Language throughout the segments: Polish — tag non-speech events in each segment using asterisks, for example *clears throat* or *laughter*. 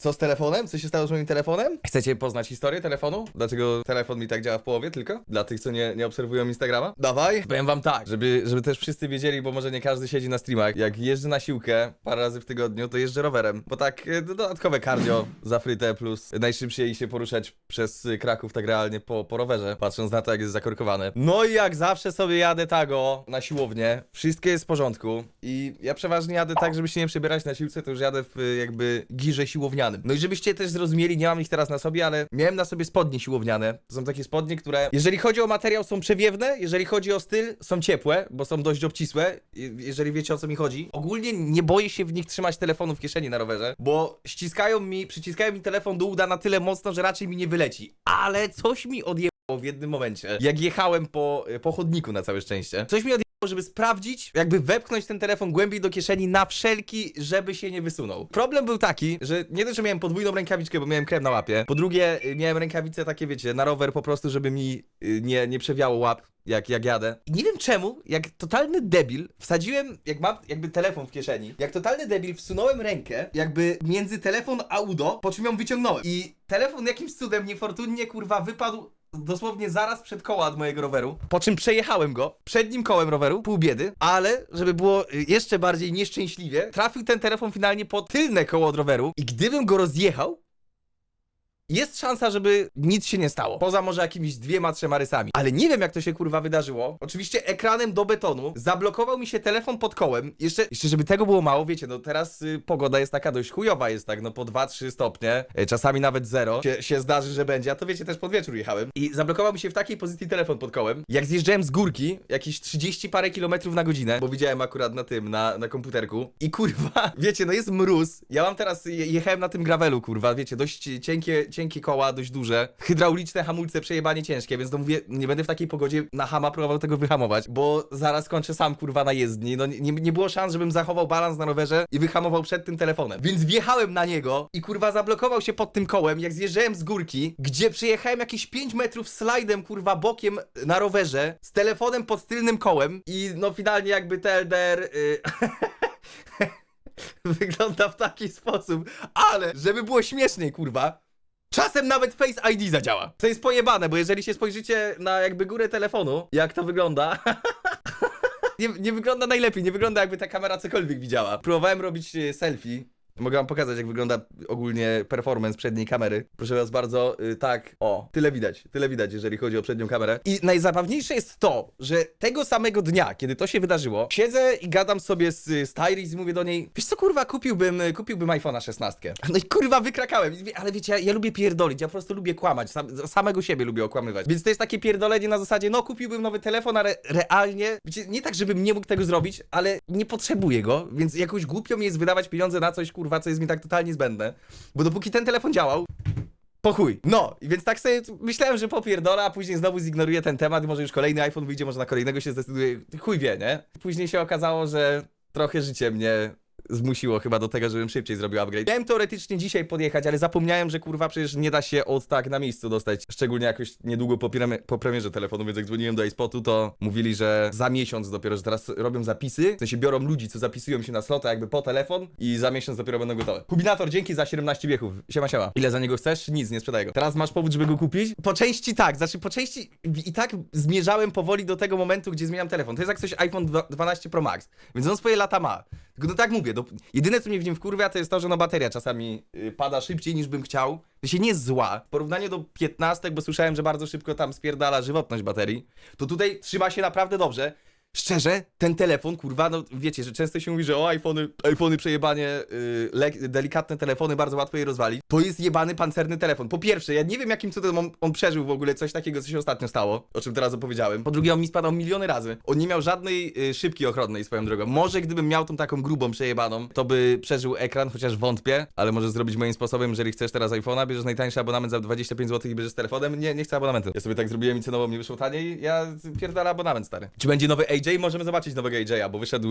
Co z telefonem? Co się stało z moim telefonem? Chcecie poznać historię telefonu? Dlaczego telefon mi tak działa w połowie tylko? Dla tych, co nie, nie obserwują Instagrama? Dawaj. Powiem wam tak, żeby, żeby też wszyscy wiedzieli, bo może nie każdy siedzi na streamach. Jak jeżdżę na siłkę parę razy w tygodniu, to jeżdżę rowerem. Bo tak, e, dodatkowe cardio za frytę plus najszybciej się poruszać przez y, Kraków tak realnie po, po rowerze, patrząc na to, jak jest zakorkowane. No i jak zawsze sobie jadę tak o, na siłownię, wszystko jest w porządku i ja przeważnie jadę tak, żeby się nie przebierać na siłce, to już jadę w y, jakby girze siłownianym. No i żebyście też zrozumieli, nie mam ich teraz na sobie, ale miałem na sobie spodnie siłowniane. To są takie spodnie, które jeżeli chodzi o materiał są przewiewne, jeżeli chodzi o styl są ciepłe, bo są dość obcisłe, jeżeli wiecie o co mi chodzi. Ogólnie nie boję się w nich trzymać telefonu w kieszeni na rowerze, bo ściskają mi, przyciskają mi telefon do uda na tyle mocno, że raczej mi nie wyleci. Ale coś mi odjebało w jednym momencie, jak jechałem po, po chodniku na całe szczęście. Coś mi odjebało, żeby sprawdzić, jakby wepchnąć ten telefon głębiej do kieszeni na wszelki, żeby się nie wysunął. Problem był taki, że nie dość, że miałem podwójną rękawiczkę, bo miałem krem na łapie. Po drugie, y, miałem rękawice takie, wiecie, na rower po prostu, żeby mi y, nie, nie przewiało łap. Jak, jak jadę. I nie wiem czemu, jak totalny debil, wsadziłem, jak mam jakby telefon w kieszeni, jak totalny debil wsunąłem rękę, jakby między telefon a udo, po czym ją wyciągnąłem. I telefon jakimś cudem niefortunnie, kurwa, wypadł dosłownie zaraz przed koła od mojego roweru, po czym przejechałem go przednim kołem roweru, pół biedy, ale żeby było y, jeszcze bardziej nieszczęśliwie, trafił ten telefon finalnie pod tylne koło od roweru i gdybym go rozjechał, jest szansa, żeby nic się nie stało. Poza może jakimiś dwiema, trzema rysami. Ale nie wiem, jak to się kurwa wydarzyło. Oczywiście ekranem do betonu zablokował mi się telefon pod kołem. Jeszcze, jeszcze żeby tego było mało, wiecie, no teraz y, pogoda jest taka dość chujowa, jest tak, no po 2-3 stopnie, y, czasami nawet 0 się, się zdarzy, że będzie, a to wiecie, też pod wieczór jechałem. I zablokował mi się w takiej pozycji telefon pod kołem. Jak zjeżdżałem z górki, jakieś 30 parę kilometrów na godzinę, bo widziałem akurat na tym, na, na komputerku. I kurwa, *laughs* wiecie, no jest mróz. Ja mam teraz, je- jechałem na tym gravelu, kurwa, wiecie, dość cienkie, cienkie koła, dość duże. Hydrauliczne hamulce, przejebanie ciężkie, więc to mówię, nie będę w takiej pogodzie na hama próbował tego wyhamować, bo zaraz kończę sam, kurwa, na jezdni. No nie, nie było szans, żebym zachował balans na rowerze i wyhamował przed tym telefonem. Więc wjechałem na niego i kurwa zablokował się pod tym kołem, jak zjeżdżałem z górki, gdzie przejechałem jakieś 5 metrów slajdem, kurwa, bokiem na rowerze, z telefonem pod tylnym kołem i no finalnie jakby TLDR... Y *laughs* wygląda w taki sposób, ale żeby było śmieszniej, kurwa, Czasem nawet Face ID zadziała. To jest pojebane, bo jeżeli się spojrzycie na jakby górę telefonu, jak to wygląda. *laughs* nie, nie wygląda najlepiej, nie wygląda jakby ta kamera cokolwiek widziała. Próbowałem robić e, selfie. Mogę wam pokazać, jak wygląda ogólnie performance przedniej kamery. Proszę was bardzo, y, tak, o, tyle widać, tyle widać, jeżeli chodzi o przednią kamerę. I najzabawniejsze jest to, że tego samego dnia, kiedy to się wydarzyło, siedzę i gadam sobie z, z Tyris i mówię do niej, wiesz co, kurwa, kupiłbym, y, kupiłbym iPhone'a 16. No i kurwa, wykrakałem. Ale wiecie, ja, ja lubię pierdolić, ja po prostu lubię kłamać, sam, samego siebie lubię okłamywać. Więc to jest takie pierdolenie na zasadzie, no kupiłbym nowy telefon, ale realnie, wiecie, nie tak, żebym nie mógł tego zrobić, ale nie potrzebuję go, więc jakoś głupio mi jest wydawać pieniądze na coś, kurwa, co jest mi tak totalnie zbędne. Bo dopóki ten telefon działał, po chuj. No, więc tak sobie myślałem, że popierdola, a później znowu zignoruję ten temat, może już kolejny iPhone wyjdzie, może na kolejnego się zdecyduje. Chuj wie, nie? Później się okazało, że trochę życie mnie zmusiło chyba do tego, żebym szybciej zrobił upgrade. Miałem teoretycznie dzisiaj podjechać, ale zapomniałem, że kurwa przecież nie da się od tak na miejscu dostać. Szczególnie jakoś niedługo po, premie- po premierze telefonu, więc jak dzwoniłem do iSpotu, to mówili, że za miesiąc dopiero, że teraz robią zapisy. W sensie biorą ludzi, co zapisują się na slota jakby po telefon i za miesiąc dopiero będą gotowe. Kubinator, dzięki za 17 biechów. Siema, siema. Ile za niego chcesz? Nic, nie sprzedaję go. Teraz masz powód, żeby go kupić? Po części tak, znaczy po części i tak zmierzałem powoli do tego momentu, gdzie zmieniam telefon. To jest jak coś iPhone 2 12 Pro Max, więc on swoje lata ma. Tylko no tak mówię, do, jedyne co mnie w nim wkurwia to jest to, że no bateria czasami y, pada szybciej niż bym chciał. To się nie jest zła. W porównaniu do 15, bo słyszałem, że bardzo szybko tam spierdala żywotność baterii, to tutaj trzyma się naprawdę dobrze. Szczerze, ten telefon, kurwa, no wiecie, że często się mówi, że o iPhony, iPhony przejebanie, yy, delikatne telefony, bardzo łatwo je rozwalić. To jest jebany pancerny telefon. Po pierwsze, ja nie wiem jakim cudem on, on przeżył w ogóle coś takiego, co się ostatnio stało, o czym teraz opowiedziałem. Po drugie, on mi spadał miliony razy. On nie miał żadnej yy, szybki ochronnej swoją drogą. Może gdybym miał tą taką grubą, przejebaną, to by przeżył ekran, chociaż wątpię, ale może zrobić moim sposobem, jeżeli chcesz teraz iPhone'a, bierzesz najtańszy abonament za 25 zł i bierzesz telefonem. Nie, nie chcę abonamentu. Ja sobie tak zrobiłem i cenowo mi wyszło taniej, ja pierdolę abonament stary. Czy będzie nowy AJ? Możemy zobaczyć nowego AJ'a, bo wyszedł,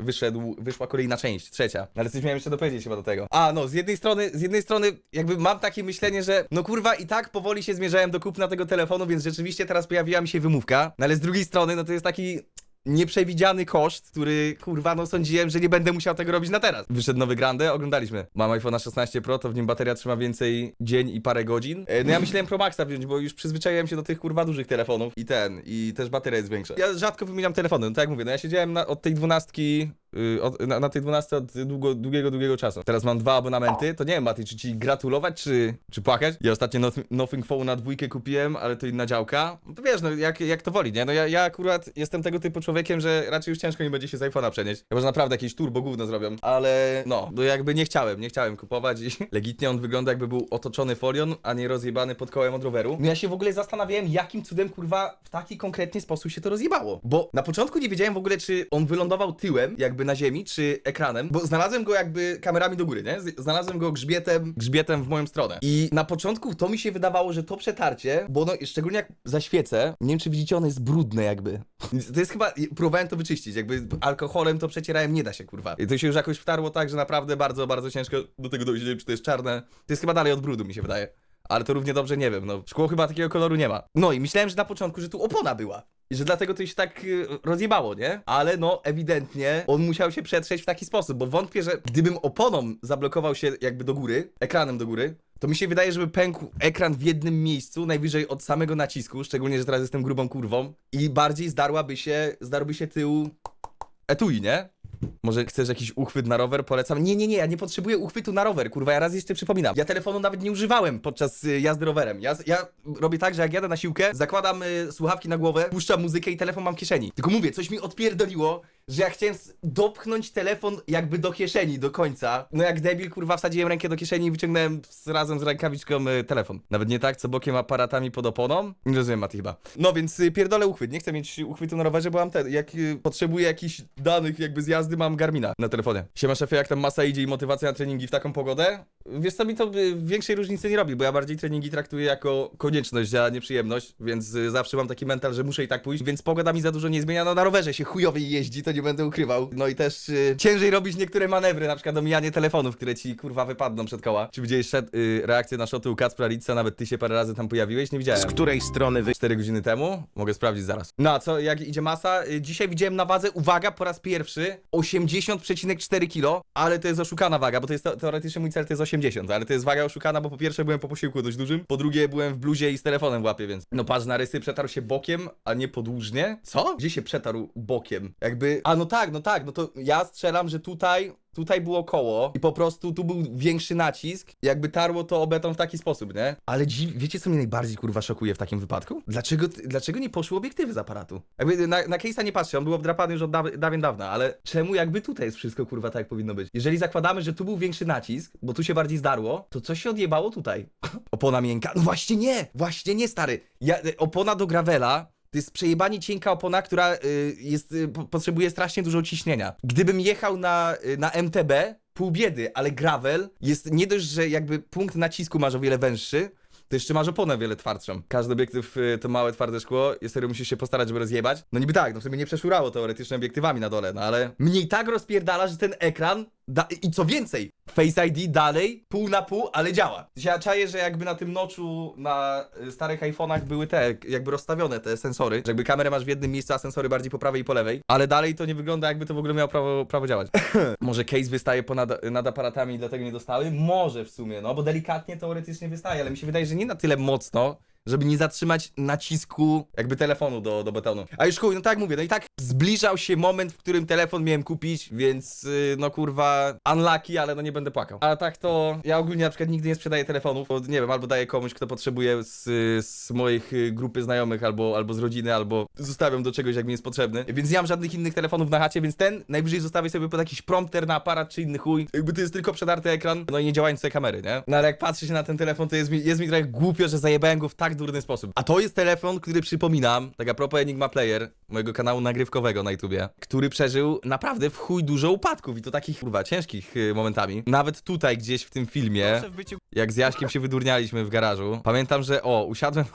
wyszedł, wyszła kolejna część, trzecia. No ale coś miałem jeszcze dopowiedzieć chyba do tego. A, no, z jednej strony, z jednej strony jakby mam takie myślenie, że no kurwa i tak powoli się zmierzałem do kupna tego telefonu, więc rzeczywiście teraz pojawiła mi się wymówka, no ale z drugiej strony, no to jest taki nieprzewidziany koszt, który kurwa no sądziłem, że nie będę musiał tego robić na teraz. Wyszedł nowy Grande, oglądaliśmy. Mam iPhone 16 Pro, to w nim bateria trzyma więcej dzień i parę godzin. E, No ja myślałem Pro Maxa wziąć, bo już przyzwyczaiłem się do tych kurwa dużych telefonów i ten, i też bateria jest większa. Ja rzadko wymieniam telefony, no tak jak mówię, no ja siedziałem na, od tej dwunastki y, od, na, na tej 12 od długo, długiego, długiego czasu. Teraz mam dwa abonamenty, to nie wiem Mati, czy ci gratulować, czy, czy płakać? Ja ostatnio not, Nothing Phone na dwójkę kupiłem, ale to inna działka. No to wiesz, no jak, jak to woli, nie? No ja, ja akurat jestem tego typu człowiekiem, że raczej już ciężko mi będzie się z iPhone'a przenieść. Chyba, że naprawdę jakieś turbo gówno zrobią, ale no, no jakby nie chciałem, nie chciałem kupować i *laughs* legitnie on wygląda jakby był otoczony folią, a nie rozjebany pod kołem od roweru. No ja się w ogóle zastanawiałem, jakim cudem kurwa w taki konkretnie sposób się to rozjebało. Bo na początku nie wiedziałem w ogóle, czy on wylądował tyłem, jakby na ziemi, czy ekranem, bo znalazłem go jakby kamerami do góry, nie? Znalazłem go grzbietem, grzbietem w moją stronę. I na początku to mi się wydawało, że to przetarcie, bo no szczególnie jak zaświecę, nie wiem czy widzicie, ono jest brudne jakby. To jest chyba, próbowałem to wyczyścić, jakby alkoholem to przecierałem, nie da się kurwa. I to się już jakoś wtarło tak, że naprawdę bardzo, bardzo ciężko do tego dojść, nie wiem czy to jest czarne. To jest chyba dalej od brudu mi się wydaje. Ale to równie dobrze nie wiem, no. Szkło chyba takiego koloru nie ma. No i myślałem, że na początku, że tu opona była. I że dlatego to się tak y, rozjebało, nie? Ale no, ewidentnie on musiał się przetrzeć w taki sposób, bo wątpię, że gdybym oponą zablokował się jakby do góry, ekranem do góry, to mi się wydaje, żeby pękł ekran w jednym miejscu, najwyżej od samego nacisku, szczególnie, że teraz jestem grubą kurwą, i bardziej zdarłaby się, zdarłby się tył etui, nie? Może chcesz jakiś uchwyt na rower? Polecam. Nie, nie, nie, ja nie potrzebuję uchwytu na rower, kurwa, ja raz jeszcze przypominam. Ja telefonu nawet nie używałem podczas y, jazdy rowerem. Ja, ja robię tak, że jak jadę na siłkę, zakładam y, słuchawki na głowę, puszczam muzykę i telefon mam w kieszeni. Tylko mówię, coś mi odpierdoliło, że ja chciałem dopchnąć telefon jakby do kieszeni, do końca. No jak debil, kurwa, wsadziłem rękę do kieszeni i wyciągnąłem z, razem z rękawiczką y, telefon. Nawet nie tak, co bokiem aparatami pod oponą. Nie rozumiem, Mati, chyba. No więc y, pierdolę uchwyt. Nie chcę mieć uchwytu na rowerze, bo mam ten, jak y, potrzebuję jakichś danych jakby z jazdy, mam Garmina na telefonie. Siema szefie, jak tam masa idzie i motywacja na treningi w taką pogodę? Wiesz co, mi to y, większej różnicy nie robi, bo ja bardziej treningi traktuję jako konieczność, a nie przyjemność, więc y, zawsze mam taki mental, że muszę i tak pójść, więc pogoda mi za dużo nie zmienia. No na rowerze się chujowiej jeździ, to nie będę ukrywał. No i też y, ciężej robić niektóre manewry, na przykład omijanie telefonów, które ci kurwa wypadną przed koła. Czy widziałeś szed, y, reakcję na szoty u Kacpra? Nawet ty się parę razy tam pojawiłeś? Nie widziałem. Z której strony wy... 4 godziny temu. Mogę sprawdzić zaraz. No a co, jak idzie masa? Y, Dzisiaj widziałem na wadze, uwaga, po raz pierwszy 80,4 kg, ale to jest oszukana waga, bo to jest te- teoretycznie mój cel to jest 80, ale to jest waga oszukana, bo po pierwsze byłem po posiłku dość dużym, po drugie byłem w bluzie i z telefonem w łapie, więc no patrz na rysy, przetarł się bokiem, a nie podłużnie. Co? Gdzie się przetarł bokiem? Jakby, a no tak, no tak, no to ja strzelam, że tutaj Tutaj było koło i po prostu tu był większy nacisk, jakby tarło to o beton w taki sposób, nie? Ale dziw... wiecie co mnie najbardziej kurwa szokuje w takim wypadku? Dlaczego, dlaczego nie poszły obiektywy z aparatu? Jakby na, na case'a nie patrzę, on był obdrapany już od daw- dawien dawna, ale czemu jakby tutaj jest wszystko kurwa tak jak powinno być? Jeżeli zakładamy, że tu był większy nacisk, bo tu się bardziej zdarło, to coś się odjebało tutaj. *laughs* Opona miękka? No właśnie nie! Właśnie nie, stary! Ja, y, opona do gravela to jest przejebanie cienka opona, która y, jest, y, po, potrzebuje strasznie dużo ciśnienia. Gdybym jechał na, y, na MTB, pół biedy, ale gravel jest nie dość, że jakby punkt nacisku masz o wiele węższy, to jeszcze masz oponę wiele twardszą. Każdy obiektyw to małe, twarde szkło i serio musisz się postarać, żeby rozjebać. No niby tak, no w sumie nie przeszurało teoretycznie obiektywami na dole, no ale mnie tak rozpierdala, że ten ekran da... i co więcej, Face ID dalej, pół na pół, ale działa. Ja czaję, że jakby na tym noczu na y, starych iPhone'ach były te, jakby rozstawione te sensory, że jakby kamerę masz w jednym miejscu, a sensory bardziej po prawej i po lewej, ale dalej to nie wygląda jakby to w ogóle miało prawo, prawo działać. *laughs* Może case wystaje ponad nad aparatami i dlatego nie dostały? Może w sumie, no bo delikatnie teoretycznie wystaje, ale mi się wydaje, że nie na tyle mocno, żeby nie zatrzymać nacisku jakby telefonu do, do betonu. A już chuj, no tak jak mówię, no i tak zbliżał się moment, w którym telefon miałem kupić, więc yy, no kurwa unlucky, ale no nie będę płakał. A tak to ja ogólnie na przykład nigdy nie sprzedaję telefonów, bo nie wiem, albo daję komuś, kto potrzebuje z, z moich y, grupy znajomych, albo, albo z rodziny, albo zostawiam do czegoś, jak mi jest potrzebny. Więc nie mam żadnych innych telefonów na chacie, więc ten najwyżej zostawię sobie pod jakiś prompter na aparat czy inny chuj. Jakby to jest tylko przedarty ekran, no i nie działające kamery, nie? No ale jak patrzę się na ten telefon, to jest mi, jest mi trochę głupio, że zajebałem go w tak durny sposób. A to jest telefon, który przypominam, tak a propos Enigma Player, mojego kanału nagrywkowego na YouTubie, który przeżył naprawdę w chuj dużo upadków i to takich kurwa ciężkich y, momentami. Nawet tutaj gdzieś w tym filmie, w byciu jak z Jaśkiem się wydurnialiśmy w garażu, pamiętam, że o, usiadłem.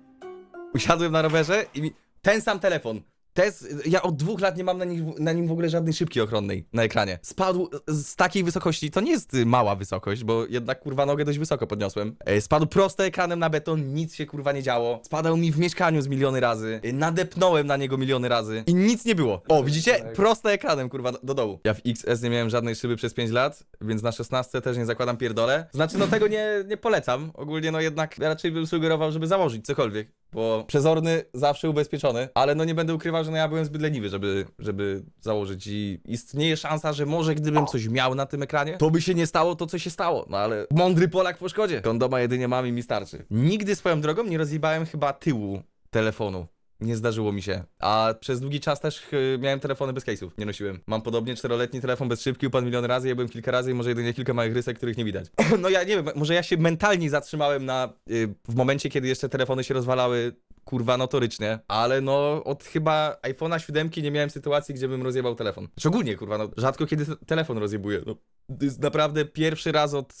*laughs* usiadłem na rowerze i mi ten sam telefon. Test, ja od dwóch lat nie mam na, nich, na nim w ogóle żadnej szybki ochronnej na ekranie. Spadł z takiej wysokości, to nie jest y, mała wysokość, bo jednak kurwa nogę dość wysoko podniosłem. E, Spadł prosto ekranem na beton, nic się kurwa nie działo. Spadał mi w mieszkaniu z miliony razy. E, Nadepnąłem na niego miliony razy i nic nie było. O, widzicie? Prosto ekranem kurwa do, do dołu. Ja w XS nie miałem żadnej szyby przez 5 lat, więc na 16 też nie zakładam pierdole. Znaczy no tego nie, nie polecam. Ogólnie no jednak raczej bym sugerował, żeby założyć cokolwiek. Bo przezorny zawsze ubezpieczony, ale no nie będę ukrywał, że no ja byłem zbyt leniwy, żeby, żeby założyć i istnieje szansa, że może gdybym coś miał na tym ekranie, to by się nie stało to, co się stało. No ale mądry Polak po szkodzie. Kondoma jedynie mam i mi starczy. Nigdy swoją drogą nie rozjebałem chyba tyłu telefonu. Nie zdarzyło mi się. A przez długi czas też y, miałem telefony bez case'ów. Nie nosiłem. Mam podobnie czteroletni telefon bez szybki, upadł milion razy, ja byłem kilka razy i może jedynie kilka małych rysek, których nie widać. *clears throat* No ja nie wiem, może ja się mentalnie zatrzymałem na... Y, w momencie, kiedy jeszcze telefony się rozwalały kurwa notorycznie, ale no od chyba iPhone'a 7 nie miałem sytuacji, gdzie bym rozjebał telefon. Szczególnie kurwa, no rzadko kiedy te- telefon rozjebuję. No, to jest naprawdę pierwszy raz od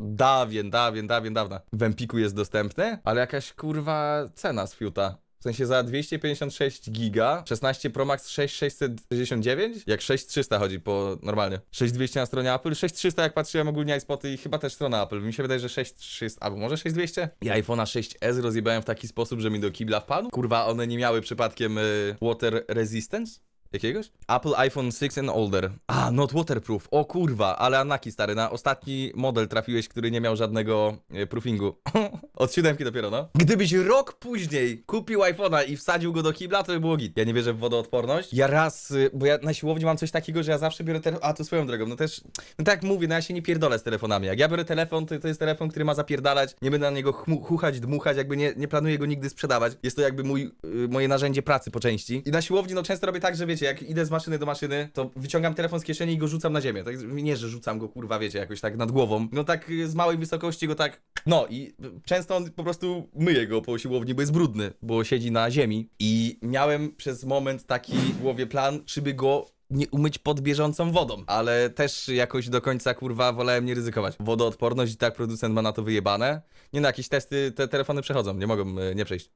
dawien, dawien, dawien, dawna. W Empiku jest dostępny, ale jakaś kurwa cena z fiuta. W sensie za 256 giga, 16 Pro Max 6669, jak 6300 chodzi po normalnie. 6200 na stronie Apple, 6300 jak patrzyłem ogólnie iSpoty i chyba też strona Apple. Mi się wydaje, że 6300 albo może 6200. I iPhone'a 6s rozjebałem w taki sposób, że mi do kibla wpadł. Kurwa, one nie miały przypadkiem y, water resistance? Jakiegoś? Apple iPhone 6 and older. A, not waterproof. O kurwa, ale Anaki stary, na ostatni model trafiłeś, który nie miał żadnego e, proofingu. *laughs* Od siódemki dopiero, no. Gdybyś rok później kupił iPhone'a i wsadził go do kibla, to by było git. Ja nie wierzę w wodoodporność. Ja raz, y, bo ja na siłowni mam coś takiego, że ja zawsze biorę telefon, a to swoją drogą, no też, no tak jak mówię, no ja się nie pierdolę z telefonami. Jak ja biorę telefon, to, to jest telefon, który ma zapierdalać, nie będę na niego chuchać, dmuchać, jakby nie, nie planuję go nigdy sprzedawać. Jest to jakby mój, y, moje narzędzie pracy po części. I na siłowni, no często robię tak, że wiecie, jak idę z maszyny do maszyny, to wyciągam telefon z kieszeni i go rzucam na ziemię. Tak, nie, że rzucam go, kurwa, wiecie, jakoś tak nad głową. No tak y, z małej wysokości go tak, no i często on po prostu myje go po siłowni, bo jest brudny, bo siedzi na ziemi. I miałem przez moment taki w głowie plan, czy by go nie umyć pod bieżącą wodą, ale też jakoś do końca kurwa wolałem nie ryzykować. Wodoodporność i tak producent ma na to wyjebane. Nie no, jakieś testy te telefony przechodzą, nie mogą y, nie przejść.